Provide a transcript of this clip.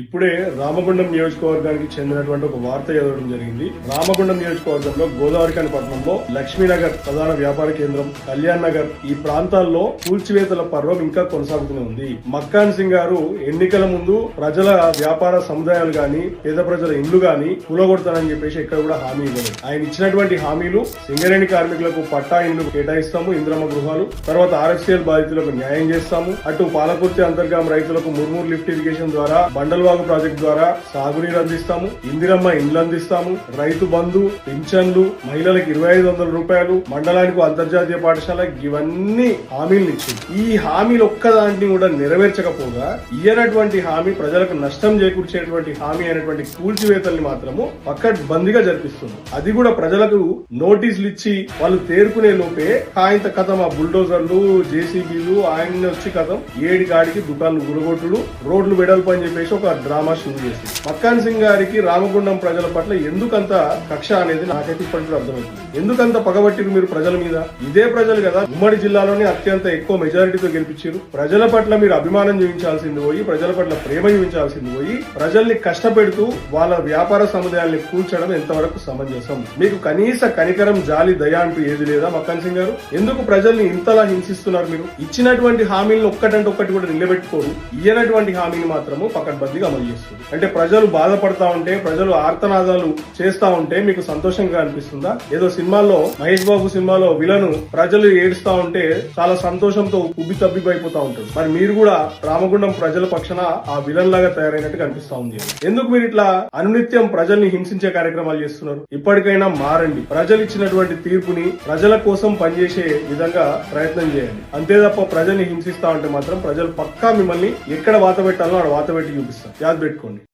ఇప్పుడే రామగుండం నియోజకవర్గానికి చెందినటువంటి ఒక వార్త చదవడం జరిగింది. రామగుండం నియోజకవర్గంలో గోదావరికాని పట్టణంలో లక్ష్మీనగర్ ప్రధాన వ్యాపార కేంద్రం కళ్యాణ్ నగర్ ఈ ప్రాంతాల్లో కూల్చివేతల పర్వం ఇంకా కొనసాగుతూనే ఉంది. మక్కాన్ సింగ్ గారు ఎన్నికల ముందు ప్రజల వ్యాపార సముదాయాలు గాని పేద ప్రజల ఇండ్లు గాని కూలగొడతానని చెప్పేసి ఎక్కడ కూడా హామీ ఇవ్వలేదు. ఆయన ఇచ్చినటువంటి హామీలు సింగరేణి కార్మికులకు పట్టా ఇండ్లు కేటాయిస్తాము ఇంద్రమ్మ గృహాలు తర్వాత ఆర్ఎఫ్సిఎల్ బాధితులకు న్యాయం చేస్తాము. అటు పాలకుర్తి అంతర్గామ రైతులకు ముర్మూర్ లిఫ్ట్ ఇరిగేషన్ ద్వారా బండలు బండల్వాగు ప్రాజెక్ట్ ద్వారా సాగునీరు అందిస్తాము ఇందిరమ్మ ఇండ్లు అందిస్తాము రైతు బంధు పింఛన్లు మహిళలకు ఇరవై ఐదు వందల రూపాయలు మండలానికి అంతర్జాతీయ పాఠశాల ఇవన్నీ హామీలు ఇచ్చింది. ఈ హామీలు ఒక్కదాన్ని కూడా నెరవేర్చకపోగా ఇయ్యనటువంటి హామీ ప్రజలకు నష్టం చేకూర్చేటువంటి హామీ అయినటువంటి కూల్చివేతల్ని మాత్రము పక్క బందీగా జరిపిస్తుంది. అది కూడా ప్రజలకు నోటీసులు ఇచ్చి వాళ్ళు తేరుకునే లోపే కాయంత కథం ఆ బుల్డోజర్లు జేసీబీలు ఆయన వచ్చి కథం ఏడి కాడికి దుకాణాలు గురగొట్టుడు రోడ్లు వెడల్పు అని చెప్పేసి ఒక డ్రామా షూట్ చేసింది. మక్కాన్ సింగ్ గారికి రామగుండం ప్రజల పట్ల ఎందుకంత కక్ష అనేది నాకైతే ఇప్పటికీ అర్థమవుతుంది. ఎందుకంత పగబట్టిరు మీరు ప్రజల మీద? ఇదే ప్రజలు కదా. ఉమ్మడి జిల్లాలోనే అత్యంత ఎక్కువ మెజారిటీతో గెలిపించారు. ప్రజల పట్ల మీరు అభిమానం చూపించాల్సింది పోయి ప్రజల పట్ల ప్రేమ చూపించాల్సింది పోయి ప్రజల్ని కష్టపెడుతూ వాళ్ళ వ్యాపార సముదాయాల్ని కూల్చడం ఎంతవరకు సమంజసం? మీకు కనీస కనికరం జాలి దయ అంటూ ఏది లేదా మక్కన్ సింగ్ గారు? ఎందుకు ప్రజల్ని ఇంతలా హింసిస్తున్నారు మీరు? ఇచ్చినటువంటి హామీలను ఒక్కటంటే ఒక్కటి కూడా నిలబెట్టుకోరు. ఇయ్యనటువంటి హామీని మాత్రము పకడ్బందీగా అమలు చేస్తుంది అంటే ప్రజలు బాధపడతా ఉంటే ప్రజలు ఆర్తనాదాలు చేస్తా ఉంటే మీకు సంతోషంగా అనిపిస్తుందా? ఏదో సినిమాల్లో మహేష్ బాబు సినిమాలో విలను ప్రజలు ఏడుస్తా ఉంటే చాలా సంతోషంతో ఉబ్బి తబ్బిపోయిపోతా ఉంటాడు మరి మీరు కూడా రామగుండం ప్రజల పక్షన ఆ విలన్ లాగా తయారైనట్టు కనిపిస్తా ఉంది. ఎందుకు మీరు ఇట్లా అనునిత్యం ప్రజల్ని హింసించే కార్యక్రమాలు చేస్తున్నారు? ఇప్పటికైనా మారండి. ప్రజలు ఇచ్చినటువంటి తీర్పుని ప్రజల కోసం పనిచేసే విధంగా ప్రయత్నం చేయండి. అంతే తప్ప ప్రజల్ని హింసిస్తా ఉంటే మాత్రం ప్రజలు పక్కా మిమ్మల్ని ఎక్కడ వాత పెట్టాలో ఆడ వాత పెట్టి చూపిస్తారు. యాద్ పెట్టుకోండి.